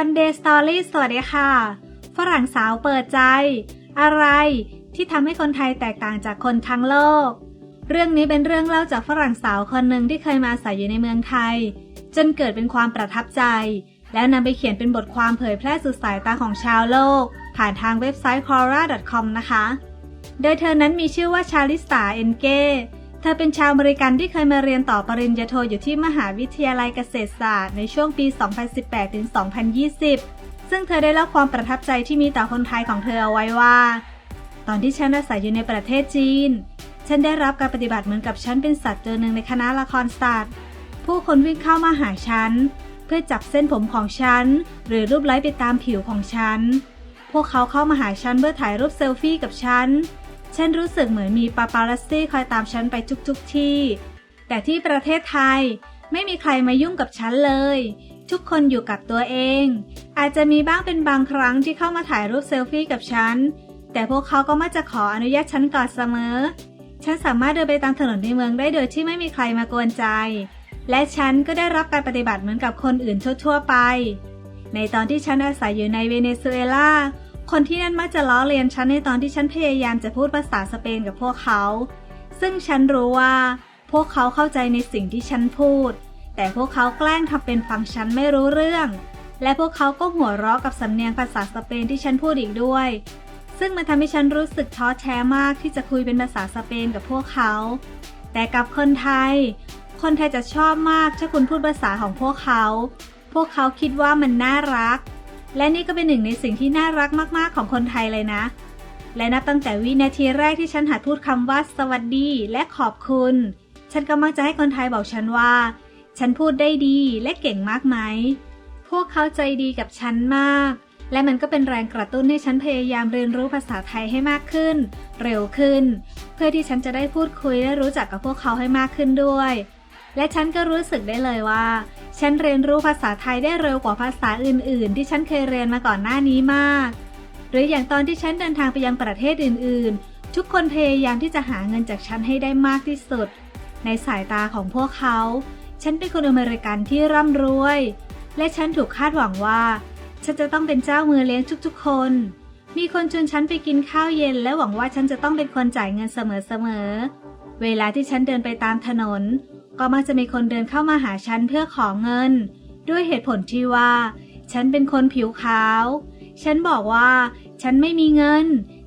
One Day Story สวัสดีค่ะ ฝรั่งสาวเปิดใจ อะไรที่ทำให้คนไทยแตกต่างจากคนทั้งโลก เรื่องนี้เป็นเรื่องเล่าจากฝรั่งสาวคนหนึ่งที่เคยมาอาศัยอยู่ในเมืองไทย จนเกิดเป็นความประทับใจ แล้วนำไปเขียนเป็นบทความเผยแพร่สู่สายตาของชาวโลก ผ่านทางเว็บไซต์ quora.com นะคะ โดยเธอนั้นมีชื่อว่าชาลิสาเอนเก เธอเป็นชาวอเมริกันที่เคยมาเรียนต่อปริญญาโทอยู่ที่มหาวิทยาลัยเกษตรศาสตร์ในช่วงปี 2018-2020 ซึ่งเธอได้เล่าความประทับใจที่มีต่อคนไทยของเธอเอาไว้ว่า ตอนที่ฉันอาศัยอยู่ในประเทศจีน ฉันได้รับการปฏิบัติเหมือนกับฉันเป็นสัตว์ตัวหนึ่งในคณะละครสัตว์ ผู้คนวิ่งเข้ามาหาฉัน เพื่อจับเส้นผมของฉัน หรือรูปไล้ไปตามผิวของฉัน พวกเขาเข้ามาหาฉันเพื่อถ่ายรูปเซลฟี่กับฉัน ฉันรู้สึกเหมือนมีปาปารัสซี่คอยตามฉันไปทุกๆทที่ แต่ที่ประเทศไทยไม่มีใครมายุ่งกับฉันเลย ทุกคนอยู่กับตัวเอง อาจจะมีบ้างเป็นบางครั้งที่เข้ามาถ่ายรูปเซลฟี่กับฉัน แต่พวกเขาก็มักจะขออนุญาตฉันก่อนเสมอ ฉันสามารถเดินไปตามถนนในเมืองได้โดยที่ไม่มีใครมากวนใจ และฉันก็ได้รับการปฏิบัติเหมือนกับคนอื่นทั่วๆไป ในตอนที่ฉันอาศัยอยู่ในเวเนซุเอลา คนที่นั่นมักจะล้อเลียนฉันในตอนที่ฉันพยายามจะพูดภาษาสเปนกับพวกเขา ซึ่งฉันรู้ว่า พวกเขาเข้าใจในสิ่งที่ฉันพูด แต่พวกเขาแกล้งทำเป็นฟังฉันไม่รู้เรื่อง และพวกเขาก็หัวเราะกับสำเนียงภาษาสเปนที่ฉันพูดอีกด้วย ซึ่งมันทำให้ฉันรู้สึกท้อแท้มากที่จะคุยเป็นภาษาสเปนกับพวกเขา แต่กับคนไทย คนไทยจะชอบมากถ้าคุณพูดภาษาของพวกเขา พวกเขาคิดว่ามันน่ารัก และนี่ก็เป็นหนึ่งในสิ่งที่น่ารักมาก ๆ ของคนไทยเลยนะ และนับตั้งแต่วินาทีแรกที่ฉันหัดพูดคำว่าสวัสดีและขอบคุณ ฉันก็มักจะให้คนไทยบอกฉันว่า ฉันพูดได้ดีและเก่งมากไหม พวกเขาใจดีกับฉันมาก และมันก็เป็นแรงกระตุ้นให้ฉันพยายามเรียนรู้ภาษาไทยให้มากขึ้น เร็วขึ้น เพื่อที่ฉันจะได้พูดคุยและรู้จักกับพวกเขาให้มากขึ้นด้วย และฉันก็รู้สึกได้เลยว่า ฉันเรียนรู้ภาษาไทยได้เร็วกว่าภาษาอื่น ๆ ที่ฉันเคยเรียนมาก่อนหน้านี้มาก หรืออย่างตอนที่ฉันเดินทางไปยังประเทศอื่น ๆ ทุกคนพยายามที่จะหาเงินจากฉันให้ได้มากที่สุด ในสายตาของพวกเขา ฉันเป็นคนอเมริกันที่ร่ำรวย และฉันถูกคาดหวังว่า ฉันจะต้องเป็นเจ้ามือเลี้ยงทุก ๆ คน มีคนชวนฉันไปกินข้าวเย็น และหวังว่าฉันจะต้องเป็นคนจ่ายเงินเสมอ ๆ เวลาที่ฉันเดินไปตามถนน ก็มักจะมีคนเดินเข้ามาหาฉันเพื่อขอเงิน ด้วยเหตุผลที่ว่า ฉันเป็นคนผิวขาว ฉันบอกว่า ฉันไม่มีเงิน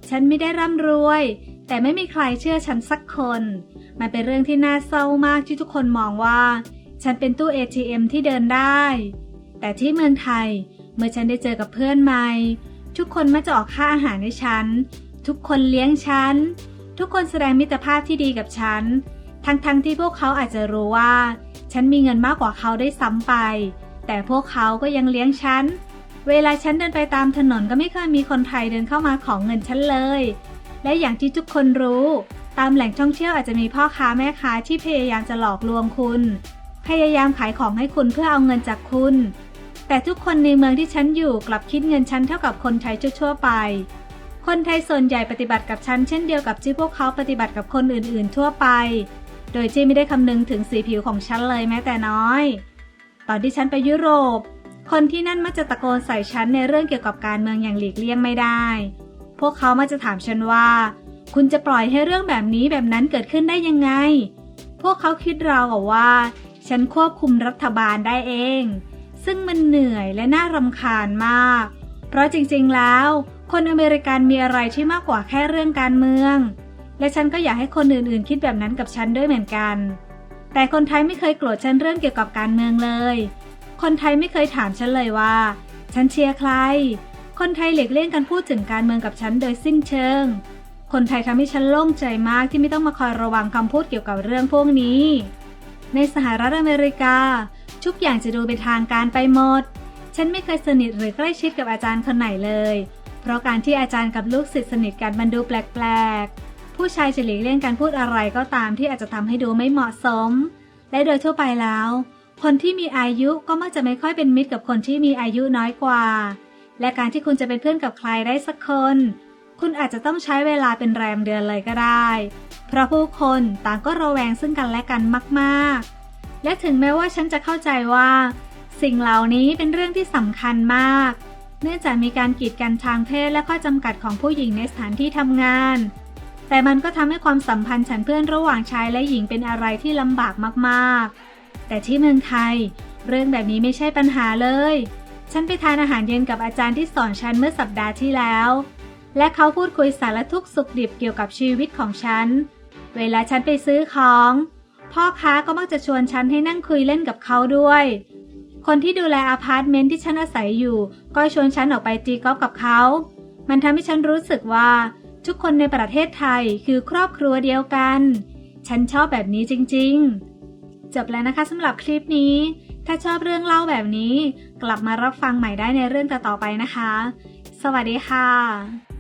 ฉันไม่ได้ร่ำรวย แต่ไม่มีใครเชื่อฉันสักคน มันเป็นเรื่องที่น่าเศร้ามากที่ทุกคนมองว่า ฉันเป็นตู้ ATM ที่เดินได้ แต่ที่เมืองไทย เมื่อฉันได้เจอกับเพื่อนใหม่ ทุกคนมาจะออกค่าอาหารให้ฉัน ทุกคนเลี้ยงฉัน ทุกคนแสดงมิตรภาพที่ดีกับฉัน ทั้งๆทที่พวกเขาอาจจะรู้ว่า ฉันมีเงินมากกว่าเขาได้ซ้ำไป แต่พวกเขาก็ยังเลี้ยงฉัน เวลาฉันเดินไปตามถนนก็ไม่เคยมีคนไทยเดินเข้ามาของเงินฉันเลย และอย่างที่ทุกคนรู้ ตามแหล่งท่องเที่ยวอาจจะมีพ่อค้าแม่ค้าที่พยายามจะหลอกลวงคุณ พยายามขายของให้คุณเพื่อเอาเงินจากคุณ แต่ทุกคนในเมืองที่ฉันอยู่กลับคิดเงินฉันเท่ากับคนไทยทั่วๆไปคนไทยส่วนใหญ่ปฏิบัติกับฉันเช่นเดียวกับที่พวกเขาปฏิบัติกับคนอื่นๆทั่วไป โดยที่ไม่ได้คำนึงถึงสีผิวของฉันเลยแม้แต่น้อย ตอนที่ฉันไปยุโรป คนที่นั่นมักจะตะโกนใส่ฉันในเรื่องเกี่ยวกับการเมืองอย่างหลีกเลี่ยงไม่ได้ พวกเขามักจะถามฉันว่า คุณจะปล่อยให้เรื่องแบบนี้แบบนั้นเกิดขึ้นได้ยังไง พวกเขาคิดเรากับว่า ฉันควบคุมรัฐบาลได้เอง ซึ่งมันเหนื่อยและน่ารำคาญมาก เพราะจริงๆแล้ว คนอเมริกันมีอะไรที่มากกว่าแค่เรื่องการเมือง และฉันก็อยากให้คนอื่นๆ คิดแบบนั้นกับฉันด้วยเหมือนกัน แต่คนไทยไม่เคยโกรธฉันเรื่องเกี่ยวกับการเมืองเลย คนไทยไม่เคยถามฉันเลยว่า ฉันเชียร์ใคร คนไทยหลีกเลี่ยงการพูดถึงการเมืองกับฉันโดยสิ้นเชิง คนไทยทำให้ฉันโล่งใจมากที่ไม่ต้องมาคอยระวังคำพูดเกี่ยวกับเรื่องพวกนี้ ในสหรัฐอเมริกา ทุกอย่างจะดูเป็นทางการไปหมด ฉันไม่เคยสนิทหรือใกล้ชิดกับอาจารย์คนไหนเลย เพราะการที่อาจารย์กับลูกศิษย์สนิทกันมันดูแปลกๆ ผู้ชายจะหลีกเลี่ยงการพูดอะไรก็ตามที่อาจจะทำให้ดูไม่เหมาะสม และโดยทั่วไปแล้ว คนที่มีอายุก็มักจะไม่ค่อยเป็นมิตรกับคนที่มีอายุน้อยกว่า และการที่คุณจะเป็นเพื่อนกับใครได้สักคน คุณอาจจะต้องใช้เวลาเป็นแรมเดือนเลยก็ได้ เพราะผู้คนต่างก็ระแวงซึ่งกันและกันมากๆ และถึงแม้ว่าฉันจะเข้าใจว่า สิ่งเหล่านี้เป็นเรื่องที่สำคัญมาก เนื่องจากมีการกีดกันทางเพศและข้อจำกัดของผู้หญิงในสถานที่ทำงาน แต่มันก็ทำให้ความสัมพันธ์ฉันเพื่อนระหว่างชายและหญิงเป็นอะไรที่ลำบากมากๆ แต่ที่เมืองไทย เรื่องแบบนี้ไม่ใช่ปัญหาเลย ฉันไปทานอาหารเย็นกับอาจารย์ที่สอนฉันเมื่อสัปดาห์ที่แล้ว และเขาพูดคุยสารทุกสุขดิบเกี่ยวกับชีวิตของฉัน เวลาฉันไปซื้อของ พ่อค้าก็มักจะชวนฉันให้นั่งคุยเล่นกับเขาด้วย คนที่ดูแลอพาร์ตเมนต์ที่ฉันอาศัยอยู่ ก็ชวนฉันออกไปตีกอล์ฟกับเขา มันทำให้ฉันรู้สึกว่า ทุกคนในประเทศไทยคือครอบครัวเดียวกัน ฉันชอบแบบนี้จริงๆ จบแล้วนะคะสำหรับคลิปนี้ ถ้าชอบเรื่องเล่าแบบนี้ กลับมารับฟังใหม่ได้ในเรื่องต่อๆไปนะคะ สวัสดีค่ะ